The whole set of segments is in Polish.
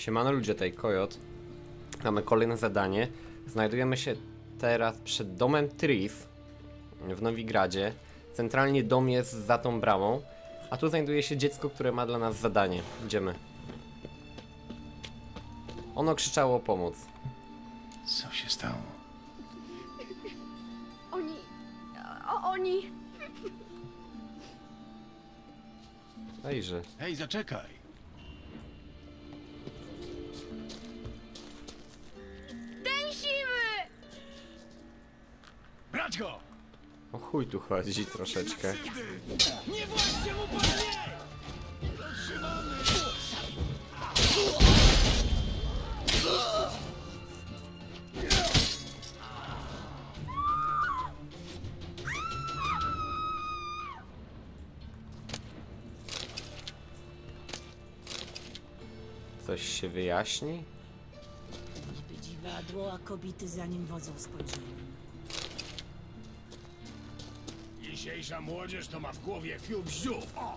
Siemano ludzie, tej Kojot. Mamy kolejne zadanie. Znajdujemy się teraz przed domem Tris w Nowigradzie. Centralnie dom jest za tą bramą, a tu znajduje się dziecko, które ma dla nas zadanie. Idziemy. Ono krzyczało o pomoc. Co się stało? Oni. O, oni. Ejże. Hej, zaczekaj! Brać go! O chuj tu chodzi troszeczkę. Nie właśnie mu! Coś się wyjaśni? Niby dziwadło, a kobiety za nim wodzą spojrzeniem. Dzisiejsza młodzież to ma w głowie fiu bziu. O!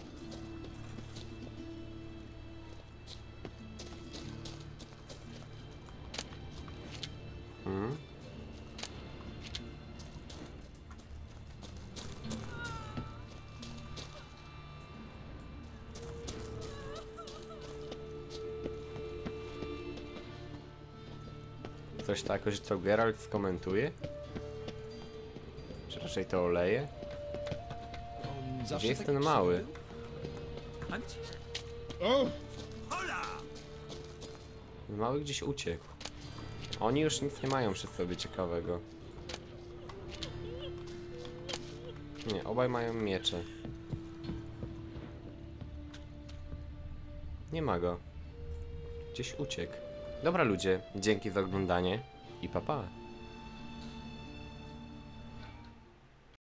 Coś tak, że co Geralt skomentuje? Czy raczej to oleje? Gdzie jest ten mały? A gdzie? Ten Mały gdzieś uciekł. Oni już nic nie mają przy sobie ciekawego. Nie, obaj mają miecze. Nie ma go. Gdzieś uciekł. Dobra ludzie, dzięki za oglądanie i pa pa.